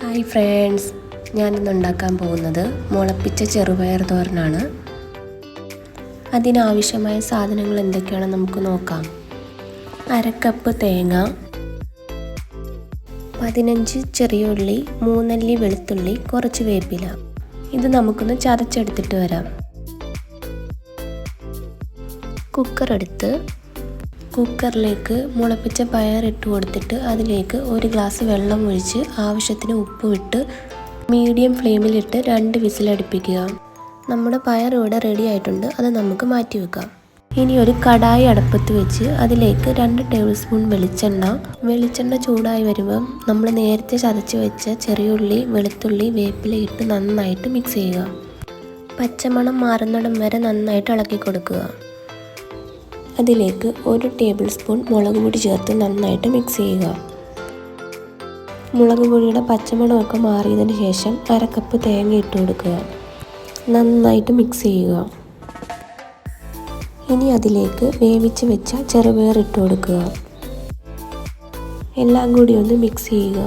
Hi friends ഞാനിന്ന് ഉണ്ടാക്കാൻ പോകുന്നത് മുളപ്പിച്ച ചെറുപയർ തോരനാണ്. അതിനാവശ്യമായ സാധനങ്ങൾ എന്തൊക്കെയാണെന്ന് നമുക്ക് നോക്കാം. അരക്കപ്പ് തേങ്ങ പതിനഞ്ച് ചെറിയ ഉള്ളി മൂന്നല്ലി വെളുത്തുള്ളി കുറച്ച് വേപ്പില. ഇത് നമുക്കൊന്ന് ചതച്ചെടുത്തിട്ട് വരാം. കുക്കർ എടുത്ത് കുക്കറിലേക്ക് മുളപ്പിച്ച പയർ ഇട്ട് കൊടുത്തിട്ട് അതിലേക്ക് ഒരു ഗ്ലാസ് വെള്ളം ഒഴിച്ച് ആവശ്യത്തിന് ഉപ്പ് വിട്ട് മീഡിയം ഫ്ലെയിമിലിട്ട് രണ്ട് വിസിലടുപ്പിക്കുക. നമ്മുടെ പയർ ഇവിടെ റെഡി ആയിട്ടുണ്ട്. അത് നമുക്ക് മാറ്റി വെക്കാം. ഇനി ഒരു കടായി അടുപ്പത്ത് വെച്ച് അതിലേക്ക് രണ്ട് ടേബിൾ സ്പൂൺ വെളിച്ചെണ്ണ. വെളിച്ചെണ്ണ ചൂടായി വരുമ്പം നമ്മൾ നേരത്തെ ചതച്ച് വെച്ച ചെറിയുള്ളി വെളുത്തുള്ളി വേപ്പില ഇട്ട് നന്നായിട്ട് മിക്സ് ചെയ്യുക. പച്ചമണം മാറുന്നിടം വരെ നന്നായിട്ട് ഇളക്കി കൊടുക്കുക. അതിലേക്ക് ഒരു ടേബിൾ സ്പൂൺ മുളക് പൊടി ചേർത്ത് നന്നായിട്ട് മിക്സ് ചെയ്യുക. മുളക് പൊടിയുടെ പച്ചമണമൊക്കെ മാറിയതിന് ശേഷം അര കപ്പ് തേങ്ങ ഇട്ട് കൊടുക്കുക. നന്നായിട്ട് മിക്സ് ചെയ്യുക. ഇനി അതിലേക്ക് വേവിച്ച് വെച്ച ചെറുപയർ ഇട്ട് കൊടുക്കുക. എല്ലാം കൂടി ഒന്ന് മിക്സ് ചെയ്യുക.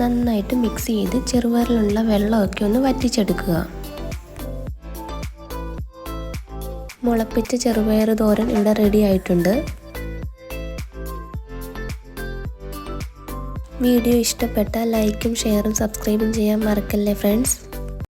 നന്നായിട്ട് മിക്സ് ചെയ്ത് ചെറുപയറിലുള്ള വെള്ളമൊക്കെ ഒന്ന് വറ്റിച്ചെടുക്കുക. മുളപ്പിച്ച ചെറുപയർ തോരൻ ഇവിടെ റെഡി ആയിട്ടുണ്ട്. വീഡിയോ ഇഷ്ടപ്പെട്ടാൽ ലൈക്കും ഷെയറും സബ്സ്ക്രൈബും ചെയ്യാൻ മറക്കല്ലേ ഫ്രണ്ട്സ്